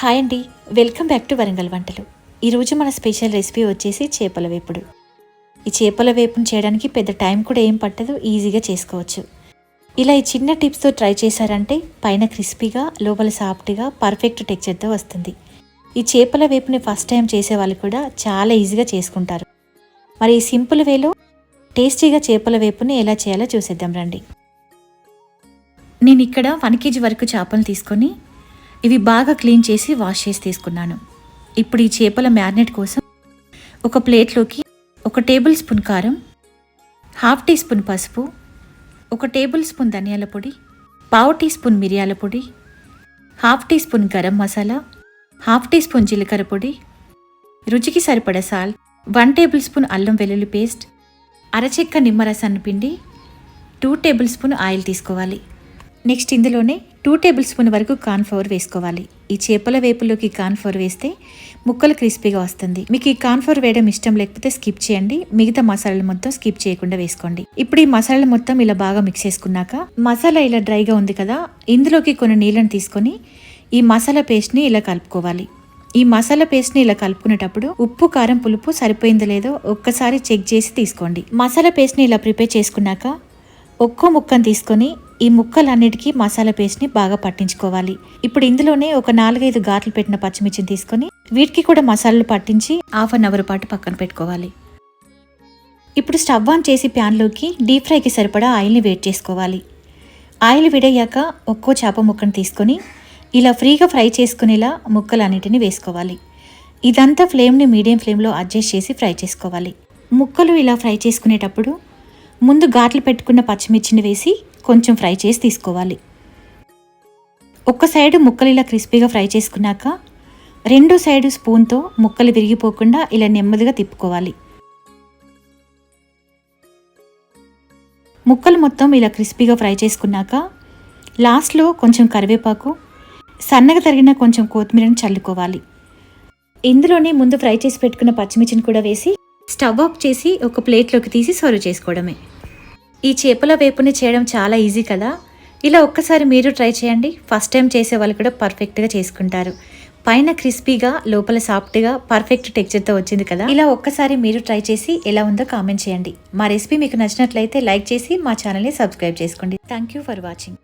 Hi అండి. Welcome back to Warangal వంటలు. ఈరోజు మన స్పెషల్ రెసిపీ వచ్చేసి చేపల వేపుడు. ఈ చేపల వేపును చేయడానికి పెద్ద టైం కూడా ఏం పట్టదు ఈజీగా చేసుకోవచ్చు. ఇలా ఈ చిన్న టిప్స్తో ట్రై చేశారంటే పైన క్రిస్పీగా లోపల సాఫ్ట్గా పర్ఫెక్ట్ టెక్చర్తో వస్తుంది. ఈ చేపల వేపుని ఫస్ట్ టైం చేసే వాళ్ళు కూడా చాలా ఈజీగా చేసుకుంటారు. మరి ఈ సింపుల్ వేలో టేస్టీగా చేపల వేపుని ఎలా చేయాలో చూసేద్దాం రండి. నేను ఇక్కడ వన్ కేజీ వరకు చేపలు తీసుకొని ఇవి బాగా క్లీన్ చేసి వాష్ చేసి తీసుకున్నాను. ఇప్పుడు ఈ చేపల మ్యారినేట్ కోసం ఒక ప్లేట్లోకి ఒక టేబుల్ స్పూన్ కారం హాఫ్ టీ స్పూన్ పసుపు ఒక టేబుల్ స్పూన్ ధనియాల పొడి పావు టీ స్పూన్ మిరియాల పొడి half teaspoon garam masala half teaspoon జీలకర్ర పొడి రుచికి సరిపడ సాల్ట్ వన్ టేబుల్ స్పూన్ అల్లం వెల్లుల్లి పేస్ట్ అరచెక్క నిమ్మరసాన్ని పిండి టూ టేబుల్ స్పూన్ ఆయిల్ తీసుకోవాలి. నెక్స్ట్ ఇందులోనే టూ టేబుల్ స్పూన్ వరకు కార్న్ఫ్లవర్ వేసుకోవాలి. ఈ చేపల వేపులోకి కార్న్ఫ్లవర్ వేస్తే ముక్కలు క్రిస్పీగా వస్తుంది. మీకు ఈ కార్న్ఫ్లవర్ వేయడం ఇష్టం లేకపోతే స్కిప్ చేయండి. మిగతా మసాలాలు మొత్తం స్కిప్ చేయకుండా వేసుకోండి. ఇప్పుడు ఈ మసాలాలు మొత్తం ఇలా బాగా మిక్స్ చేసుకున్నాక మసాలా ఇలా డ్రైగా ఉంది కదా ఇందులోకి కొన్ని నీళ్ళని తీసుకొని ఈ మసాలా పేస్ట్ని ఇలా కలుపుకోవాలి. ఈ మసాలా పేస్ట్ని ఇలా కలుపుకునేటప్పుడు ఉప్పు కారం పులుపు సరిపోయిందో లేదో ఒక్కసారి చెక్ చేసి తీసుకోండి. మసాలా పేస్ట్ని ఇలా ప్రిపేర్ చేసుకున్నాక ఒక్కో ముక్కను తీసుకొని ఈ ముక్కలన్నిటికీ మసాలా పేస్ట్ని బాగా పట్టించుకోవాలి. ఇప్పుడు ఇందులోనే ఒక నాలుగైదు గాట్లు పెట్టిన పచ్చిమిర్చిని తీసుకొని వీటికి కూడా మసాలాలు పట్టించి హాఫ్ అన్ అవర్ పాటు పక్కన పెట్టుకోవాలి. ఇప్పుడు స్టవ్ ఆన్ చేసి ప్యాన్లోకి డీప్ ఫ్రైకి సరిపడా ఆయిల్ని వేట్ చేసుకోవాలి. ఆయిల్ విడయ్యాక ఒక్కో చేప ముక్కను తీసుకొని ఇలా ఫ్రీగా ఫ్రై చేసుకునేలా ముక్కలన్నిటిని వేసుకోవాలి. ఇదంతా ఫ్లేమ్ని మీడియం ఫ్లేమ్లో అడ్జస్ట్ చేసి ఫ్రై చేసుకోవాలి. ముక్కలు ఇలా ఫ్రై చేసుకునేటప్పుడు ముందు ఘాట్లు పెట్టుకున్న పచ్చిమిర్చిని వేసి కొంచెం ఫ్రై చేసి తీసుకోవాలి. ఒక్క సైడు ముక్కలు ఇలా క్రిస్పీగా ఫ్రై చేసుకున్నాక రెండో సైడు స్పూన్తో ముక్కలు విరిగిపోకుండా ఇలా నెమ్మదిగా తిప్పుకోవాలి. ముక్కలు మొత్తం ఇలా క్రిస్పీగా ఫ్రై చేసుకున్నాక లాస్ట్లో కొంచెం కరివేపాకు సన్నగా తరిగిన కొంచెం కొత్తిమీరని చల్లుకోవాలి. ఇందులోనే ముందు ఫ్రై చేసి పెట్టుకున్న పచ్చిమిర్చిని కూడా వేసి స్టవ్ ఆఫ్ చేసి ఒక ప్లేట్లోకి తీసి సర్వ్ చేసుకోవడమే. ఈ చేపల వేపుని చేయడం చాలా ఈజీ కదా? ఇలా ఒక్కసారి మీరు ట్రై చేయండి. ఫస్ట్ టైం చేసే వాళ్ళు కూడా పర్ఫెక్ట్గా చేసుకుంటారు. పైన క్రిస్పీగా లోపల సాఫ్ట్గా పర్ఫెక్ట్ టెక్చర్తో వచ్చింది కదా? ఇలా ఒక్కసారి మీరు ట్రై చేసి ఎలా ఉందో కామెంట్ చేయండి. మా రెసిపీ మీకు నచ్చినట్లయితే లైక్ చేసి మా ఛానల్ని సబ్స్క్రైబ్ చేసుకోండి. Thank you for watching.